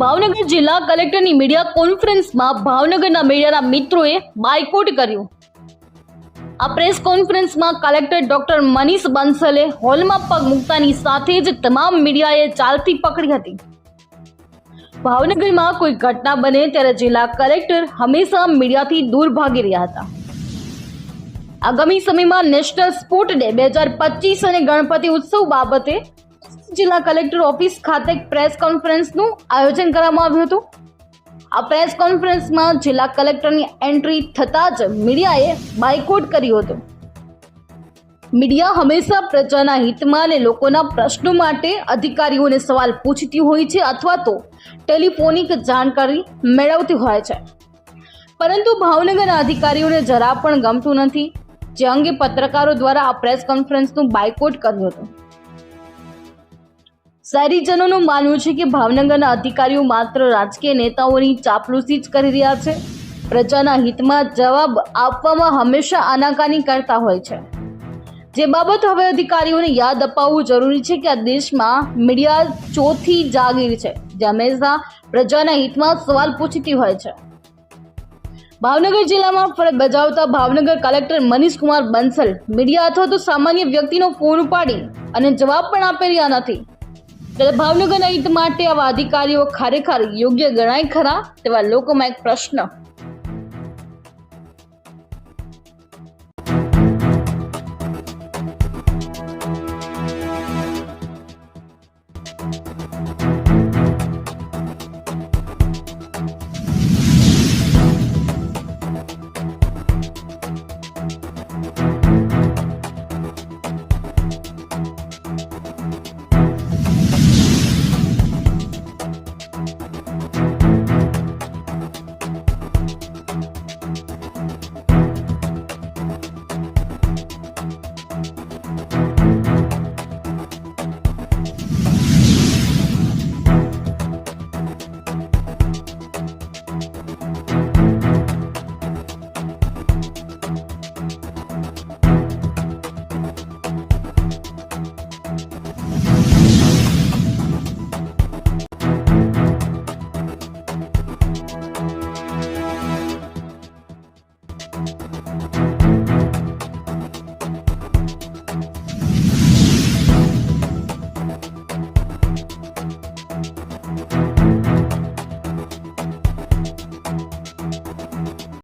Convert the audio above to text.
ભાવનગર જિલ્લા કલેક્ટરની મીડિયા કોન્ફરન્સમાં ભાવનગરના મીડિયાના મિત્રોએ બાયકોટ કર્યું. આ પ્રેસ કોન્ફરન્સમાં કલેક્ટર ડોક્ટર મનીષ બંસલે હોલમાં પગ મૂકતાની સાથે જ તમામ મીડિયાએ ચાલતી પકડી હતી. ભાવનગરમાં કોઈ ઘટના બને ત્યારે જિલ્લા કલેક્ટર હંમેશા મીડિયાથી દૂર ભાગી રહ્યા હતા. આગામી સમયમાં નેશનલ સ્પોર્ટ ડે બે હજાર પચીસ અને ગણપતિ ઉત્સવ બાબતે જિલ્લા કલેક્ટર ઓફિસ ખાતે પ્રેસ કોન્ફરન્સનું આયોજન કરવામાં આવ્યું હતું. આ પ્રેસ કોન્ફરન્સમાં જિલ્લા કલેક્ટરની એન્ટ્રી થતાં જ મીડિયાએ બાયકોટ કર્યું હતું. મીડિયા હંમેશા પ્રજાના હિતમાં અને લોકોના પ્રશ્નો માટે અધિકારીઓને સવાલ પૂછતી હોય છે અથવા તો ટેલિફોનિક જાણકારી મેળવતી હોય છે. પરંતુ ભાવનગરના અધિકારીઓને જરા પણ ગમતું નથી. જે અંગે પત્રકારો દ્વારા આ પ્રેસ કોન્ફરન્સનું બાયકોટ કર્યું હતું. શહેરીજનોનું માનવું છે કે ભાવનગરના અધિકારીઓ માત્ર રાજકીય નેતાઓની ચાપલૂસી જ કરી રહ્યા છે. પ્રજાના હિતમાં જવાબ આપવામાં હંમેશા આનાકાની કરતા હોય છે. જે બાબત હવે અધિકારીઓને યાદ અપાવવું જરૂરી છે કે આ દેશમાં મીડિયા ચોથી જાગીર છે, જે હંમેશા પ્રજાના હિતમાં સવાલ પૂછતી હોય છે. ભાવનગર જિલ્લામાં ફરજ બજાવતા ભાવનગર કલેક્ટર મનીષ કુમાર બંસલ મીડિયા અથવા તો સામાન્ય વ્યક્તિનો ફોન ઉપાડી અને જવાબ પણ આપી રહ્યા નથી. ત્યારે ભાવનગરના હિત માટે આવા અધિકારીઓ ખરેખર યોગ્ય ગણાય ખરા તેવા લોકોમાં એક પ્રશ્ન